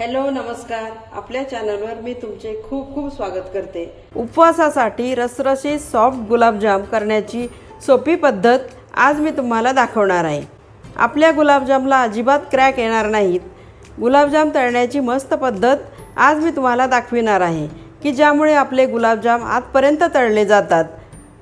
Hello नमस्कार. आपल्या चॅनलवर मी तुमचे खूप खूप स्वागत करते. उपवासासाठी रसरशीत सॉफ्ट गुलाबजाम करण्याची सोपी पद्धत आज मी तुम्हाला दाखवणार आहे. आपल्या गुलाबजामला अजिबात क्रॅक येणार नाहीत. गुलाबजाम तळण्याची मस्त पद्धत आज मी तुम्हाला दाखविणार आहे की ज्यामुळे आपले गुलाबजाम आतपर्यंत तळले जातात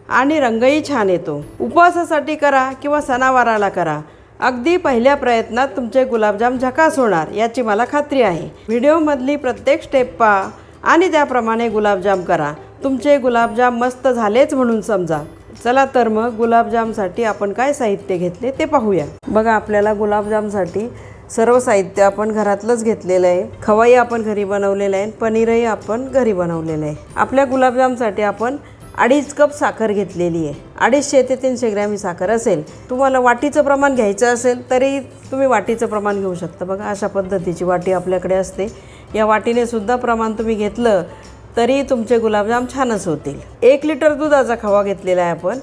आणि रंगही छान येतो. उपवासासाठी करा किंवा सणावाराला करा. अगदी पहिल्या प्रयत्नात तुमचे गुलाबजाम झकास होणार याची मला खात्री आहे. व्हिडिओमधली प्रत्येक स्टेप पहा आणि त्याप्रमाणे गुलाबजाम करा. तुमचे गुलाबजाम मस्त झालेच म्हणून समजा. चला तर मग गुलाबजामसाठी आपण काय साहित्य घेतले ते पाहूया. बघा आपल्याला गुलाबजामसाठी सर्व साहित्य आपण घरातलंच घेतलेलं आहे. खवाई आपण घरी बनवलेलं आहे पनीरही आपण घरी बनवलेलं आहे. आपल्या गुलाबजामसाठी आपण अडीच कप साखर घेतलेली आहे. अडीचशे ते तीनशे ग्रॅम ही साखर असेल. तुम्हाला वाटीचं प्रमाण घ्यायचं असेल तरी तुम्ही वाटीचं प्रमाण घेऊ शकता. बघा अशा पद्धतीची वाटी आपल्याकडे असते. या वाटीने सुद्धा प्रमाण तुम्ही घेतलं तरी तुमचे गुलाबजाम छानच होतील. एक लिटर दुधाचा खवा घेतलेला आहे आपण.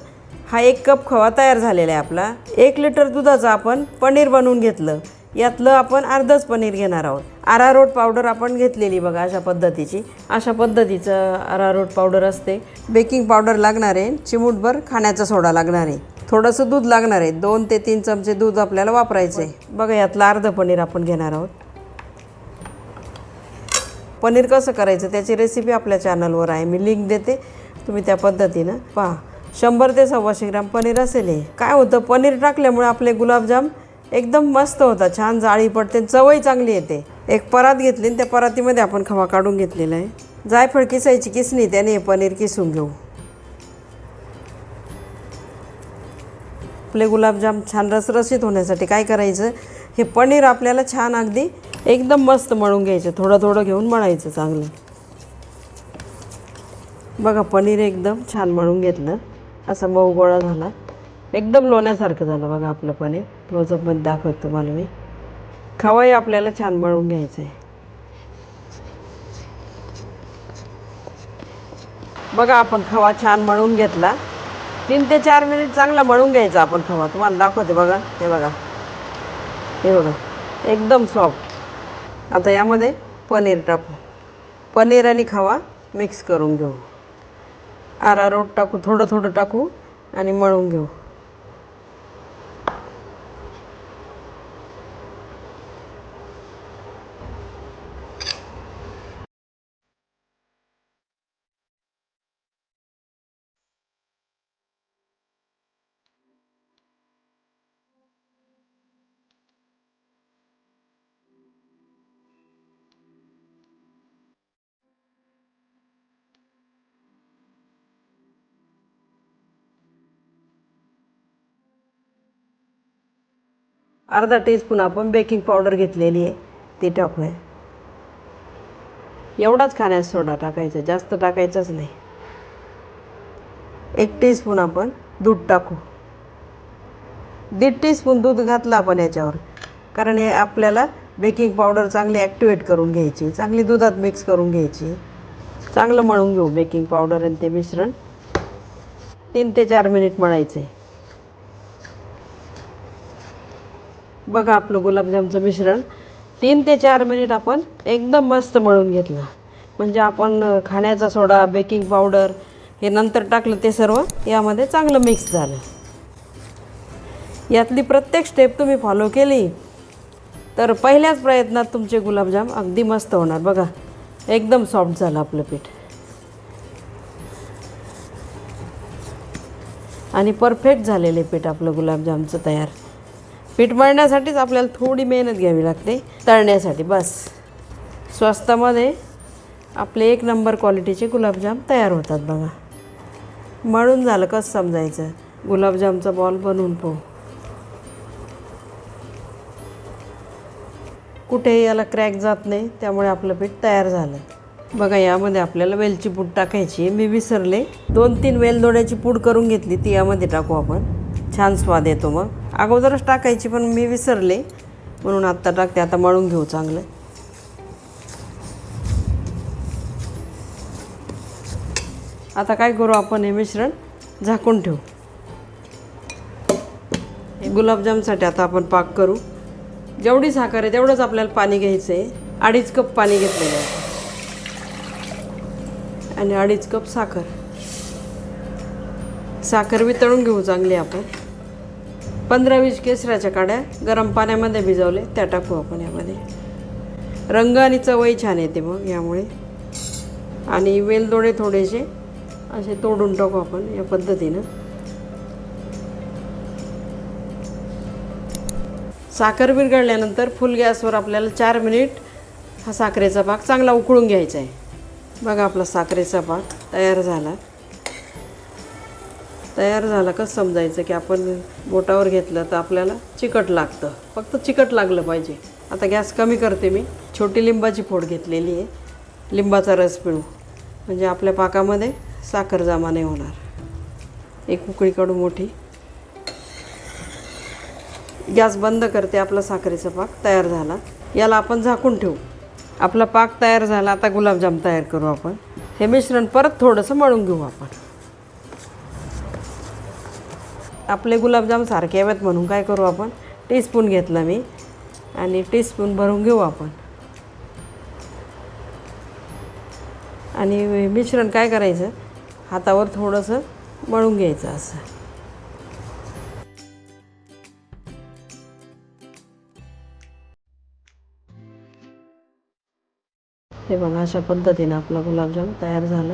हा एक कप खवा तयार झालेला आहे आपला. एक लिटर दुधाचं आपण पनीर बनवून घेतलं. यातलं आपण अर्धच पनीर घेणार आहोत. आरारोट पावडर आपण घेतलेली बघा अशा पद्धतीची. अशा पद्धतीचं आरारोट पावडर असते. बेकिंग पावडर लागणार आहे. चिमूटभर खाण्याचा सोडा लागणार आहे. थोडंसं दूध लागणार आहे. दोन ते तीन चमचे दूध आपल्याला वापरायचं आहे बघा यातलं अर्ध पनीर आपण घेणार आहोत. पनीर कसं करायचं त्याची रेसिपी आपल्या चॅनलवर आहे. मी लिंक देते. तुम्ही त्या पद्धतीनं पहा. शंभर ते सव्वाशे ग्राम पनीर असेल हे. काय होतं? पनीर टाकल्यामुळे आपले गुलाबजाम एकदम मस्त होतात. छान जाळी पडते चवही चांगली येते. एक परात घेतली आणि त्या परातीमध्ये आपण खवा काढून घेतलेला आहे. जायफळ किसायची किसणी त्याने हे पनीर किसून घेऊ. आपले गुलाबजाम छान रसरशीत होण्यासाठी काय करायचं? हे पनीर आपल्याला छान अगदी एकदम मस्त मळून घ्यायचं. थोडं थोडं घेऊन मळायचं चांगलं. बघा पनीर एकदम छान मळून घेतलं. असा मऊ गोळा झाला. एकदम लोण्यासारखं झालं बघा आपलं पनीर. क्लोजअपमध्ये दाखवतो तुम्हाला मी. खवाही आपल्याला छान मळून घ्यायचं आहे बघा आपण खवा छान मळून घेतला. तीन ते चार मिनिट चांगला मळून घ्यायचा आपण खवा. तुम्हाला दाखवते बघा. हे बघा. हे बघा. एकदम सॉफ्ट आता यामध्ये पनीर टाकू. पनीर आणि खवा मिक्स करून घेऊ. आरारोट टाकू थोडं थोडं टाकू आणि मळून घेऊ. अर्धा टीस्पून आपण बेकिंग पावडर घेतलेली आहे. ती टाकूया. एवढाच खाण्यास सोडा टाकायचा जास्त टाकायचाच नाही. एक टीस्पून आपण दूध टाकू. दीड टीस्पून दूध घातलं आपण याच्यावर. कारण हे आपल्याला बेकिंग पावडर चांगली ॲक्टिवेट करून घ्यायची चांगली दुधात मिक्स करून घ्यायची. चांगलं मळून घेऊ बेकिंग पावडर आणि ते मिश्रण. तीन ते चार मिनिट मळायचं. बघा आपलं गुलाबजामचं मिश्रण. तीन ते चार मिनिट आपण एकदम मस्त मळून घेतलं. म्हणजे आपण खाण्याचा सोडा बेकिंग पावडर हे नंतर टाकलं ते सर्व यामध्ये चांगलं मिक्स झालं. यातली प्रत्येक स्टेप तुम्ही फॉलो केली तर पहिल्याच प्रयत्नात तुमचे गुलाबजाम अगदी मस्त होणार. बघा एकदम सॉफ्ट झालं आपलं पीठ. आणि परफेक्ट झालेले पीठ आपलं गुलाबजामचं तयार. पीठ मळण्यासाठीच आपल्याला थोडी मेहनत घ्यावी लागते. तळण्यासाठी बस. स्वस्तामध्ये आपले एक नंबर क्वालिटीचे गुलाबजाम तयार होतात बघा. मळून झालं कसं समजायचं? गुलाबजामचा बॉल बनवून पाहू कुठेही याला क्रॅक जात नाही त्यामुळे आपलं पीठ तयार झालं. बघा यामध्ये आपल्याला वेलची पूड टाकायची मी विसरले. दोन तीन वेलदोड्याची पूड करून घेतली ती यामध्ये टाकू आपण. छान स्वाद येतो मग. अगोदरच टाकायची पण मी विसरले. म्हणून आत्ता टाकते. आता मळून घेऊ चांगलं. आता काय करू आपण हे मिश्रण? झाकून ठेवू. हे गुलाबजामसाठी आता आपण पाक करू. जेवढी साखर आहे तेवढंच आपल्याला पाणी घ्यायचं आहे अडीच कप पाणी घेतलेलं आहे. आणि अडीच कप साखर. साखर वितळून घेऊ चांगली आपण. पंधरा वीस केसराच्या काड्या गरम पाण्यामध्ये भिजवले त्या टाकू आपण यामध्ये. रंग आणि चवही छान येते मग यामुळे. आणि वेलदोडे थोडेसे असे तोडून टाकू आपण या पद्धतीनं. साखर विरघळल्यानंतर फुल गॅसवर आपल्याला चार मिनिट हा साखरेचा पाक चांगला उकळून घ्यायचा आहे. बघा आपला साखरेचा पाक तयार झाला. तयार झाला कसं समजायचं की आपण बोटावर घेतलं तर आपल्याला चिकट लागतं. फक्त चिकट लागलं पाहिजे. आता गॅस कमी करते मी. छोटी लिंबाची फोड घेतलेली आहे. लिंबाचा रस पिळू. म्हणजे आपल्या पाकामध्ये साखर जमा नाही होणार. एक उकळी काढू मोठी. गॅस बंद करते. आपला साखरेचा पाक तयार झाला. याला आपण झाकून ठेवू. आपला पाक तयार झाला. आता गुलाबजाम तयार करू आपण. हे मिश्रण परत थोडंसं मळून घेऊ आपण. आपले गुलाबजाम सारखे हवेत म्हणून काय करू आपण? टीस्पून घेतला मी. आणि टीस्पून भरून घेऊ आपण. आणि मिश्रण काय करायचं? हातावर थोडंसं मळून घ्यायचं असं. हे बघा अशा पद्धतीनं आपला गुलाबजाम तयार झाला.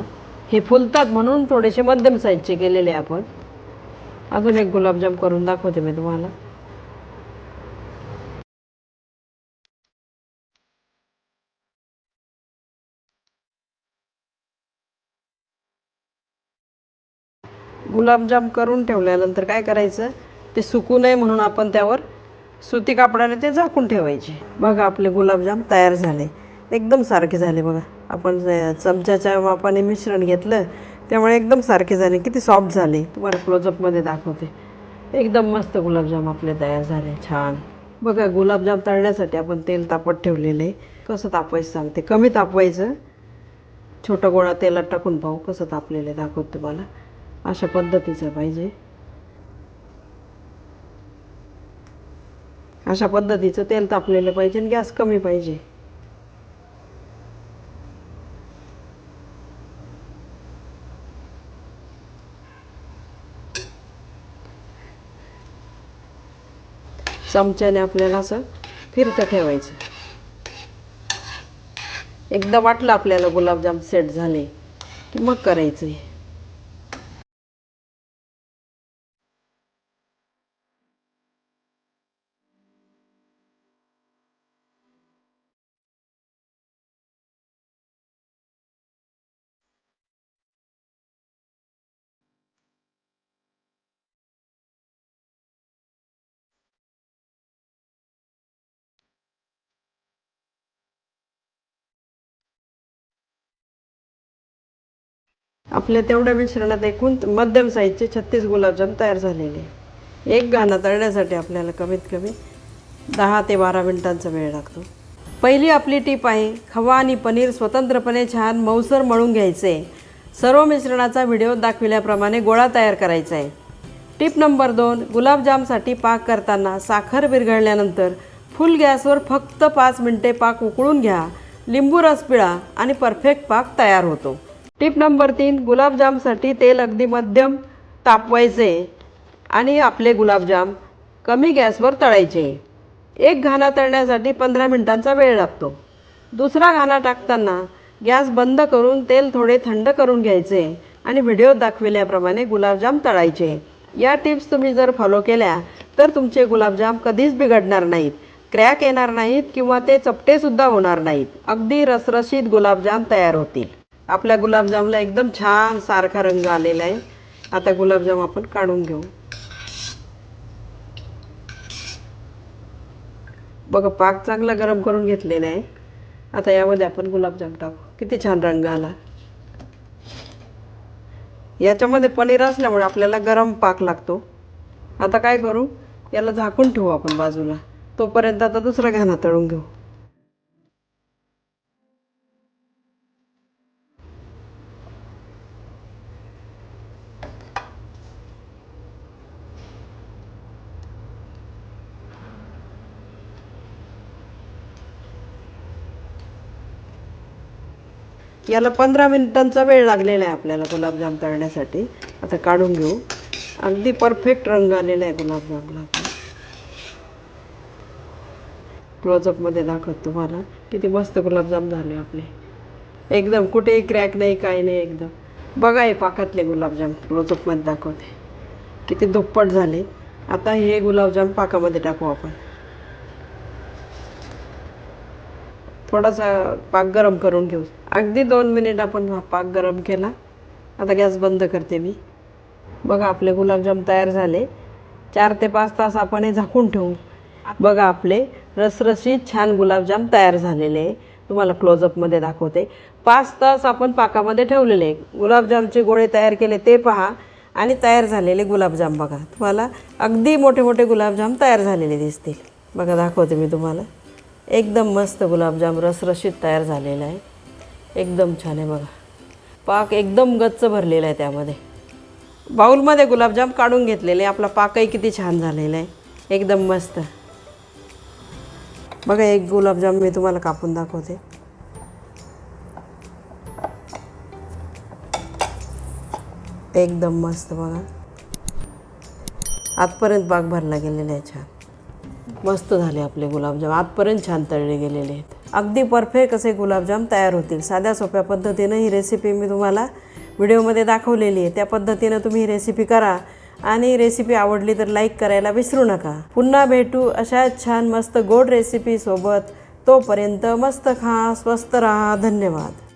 हे फुलतात म्हणून थोडेसे मध्यम साईजचे केलेले आपण. अजून एक गुलाबजाम करून दाखवते मी तुम्हाला. गुलाबजाम करून ठेवल्यानंतर काय करायचं? ते सुकू नये म्हणून आपण त्यावर सुती कापडाने ते झाकून ठेवायचे. बघा आपले गुलाबजाम तयार झाले. एकदम सारखे झाले बघा. आपण चमच्याच्या मापाने मिश्रण घेतलं त्यामुळे एकदम सारखे झाले. किती सॉफ्ट झाले. तुम्हाला क्लोजअपमध्ये दाखवते. एकदम मस्त गुलाबजाम आपले तयार झाले. छान. बघा गुलाबजाम तळण्यासाठी आपण तेल तापत ठेवलेलं. आहे कसं तापवायचं सांगते. कमी तापवायचं. छोटा गोळा तेलात टाकून पाहू कसं तापलेलं आहे दाखवते तुम्हाला. अशा पद्धतीचं पाहिजे. अशा पद्धतीचं तेल तापलेलं पाहिजे आणि गॅस कमी पाहिजे. चमच्याने आपल्याला असं फिरतं ठेवायचं. एकदा वाटलं आपल्याला गुलाबजाम सेट झाले की मग करायचं आपल्या तेवढ्या मिश्रणात एकूण मध्यम साईजचे छत्तीस गुलाबजाम तयार झालेले एक गाणं तळण्यासाठी आपल्याला कमीत कमी दहा ते बारा मिनिटांचा वेळ लागतो. पहिली आपली टीप आहे खवा आणि पनीर स्वतंत्रपणे छान मऊसर मळून घ्यायचे. सर्व मिश्रणाचा व्हिडिओ दाखविल्याप्रमाणे गोळा तयार करायचा आहे. टीप नंबर दोन गुलाबजामसाठी पाक करताना साखर विरघळल्यानंतर फुल गॅसवर फक्त पाच मिनटे पाक उकळून घ्या. लिंबू रस पिळा आणि परफेक्ट पाक तयार होतो. टिप नंबर तीन गुलाबजामसाठी तेल अगदी मध्यम तापवायचे आणि आपले गुलाबजाम कमी गॅसवर तळायचे. एक घाणा तळण्यासाठी पंधरा मिनिटांचा वेळ लागतो. दुसरा घाणा टाकताना गॅस बंद करून तेल थोडे थंड करून घ्यायचे आणि व्हिडिओ दाखविल्याप्रमाणे गुलाबजाम तळायचे. या टिप्स तुम्ही जर फॉलो केल्या तर तुमचे गुलाबजाम कधीच बिघडणार नाहीत. क्रॅक येणार नाहीत किंवा ते चपटेसुद्धा होणार नाहीत. अगदी रसरशीत गुलाबजाम तयार होतील. आपल्या गुलाबजामला एकदम छान सारखा रंग आलेला आहे. आता गुलाबजाम आपण काढून घेऊ. बघा पाक चांगला गरम करून घेतलेला आहे. आता यामध्ये आपण गुलाबजाम टाकू. किती छान रंग आला. याच्यामध्ये पनीर असल्यामुळे आपल्याला गरम पाक लागतो. आता काय करू? याला झाकून ठेवू आपण बाजूला. तोपर्यंत आता दुसरा घाणा तळून घेऊ. याला पंधरा मिनिटांचा वेळ लागलेला आहे आपल्याला गुलाबजाम तळण्यासाठी आता काढून घेऊ. अगदी परफेक्ट रंग आलेला आहे गुलाबजामला. क्लोजअपमध्ये दाखवत तुम्हाला. किती मस्त गुलाबजाम झाले आपले. एकदम कुठेही क्रॅक नाही काही नाही एकदम. बघा हे पाकातले गुलाबजाम. क्लोजअपमध्ये दाखवते. किती दुप्पट झाले. आता हे गुलाबजाम पाकामध्ये टाकू आपण. थोडासा पाक गरम करून घेऊ. अगदी दोन मिनिट आपण हा पाक गरम केला. आता गॅस बंद करते मी. बघा आपले गुलाबजाम तयार झाले. चार ते पाच तास आपण हे झाकून ठेवू. बघा आपले रसरशीत छान गुलाबजाम तयार झालेले आहे. तुम्हाला क्लोजअपमध्ये दाखवते. पाच तास आपण पाकामध्ये ठेवलेले आहे. गुलाबजामचे गोळे तयार केले ते पहा. आणि तयार झालेले गुलाबजाम बघा. तुम्हाला अगदी मोठे मोठे गुलाबजाम तयार झालेले दिसतील. बघा दाखवते मी तुम्हाला. एकदम मस्त गुलाबजाम रसरशीत तयार झालेला आहे. एकदम छान आहे बघा. पाक एकदम गच्च भरलेला आहे त्यामध्ये. बाऊलमध्ये गुलाबजाम काढून घेतलेले आपला पाकही किती छान झालेला आहे. एकदम मस्त. बघा एक गुलाबजाम मी तुम्हाला कापून दाखवते. एकदम मस्त बघा. आतपर्यंत पाक भरला गेलेला आहे छान. मस्त झाले आपले गुलाबजाम. आतपर्यंत छान तळले गेलेले आहेत. अगदी परफेक्ट असे गुलाबजाम तयार होतील. साध्या सोप्या पद्धतीनं ही रेसिपी मी तुम्हाला व्हिडिओमध्ये दाखवलेली आहे. त्या पद्धतीनं तुम्ही ही रेसिपी करा. आणि रेसिपी आवडली तर लाईक करायला विसरू नका. पुन्हा भेटू अशा छान मस्त गोड रेसिपीसोबत तोपर्यंत मस्त खा स्वस्त राहा. धन्यवाद.